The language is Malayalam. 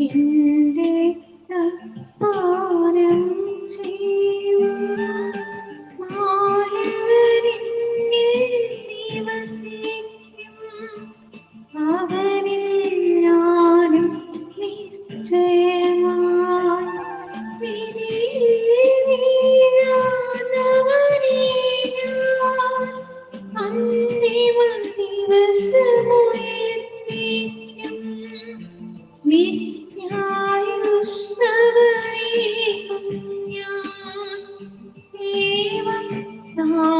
എന്റെ പാരം ചെയ്യും മാനവരിൽ നിവസിക്കും അവനിൽ ഞാനും ഞാൻ അന്തിമ ദിവസമുയർപ്പിക്കും Oh.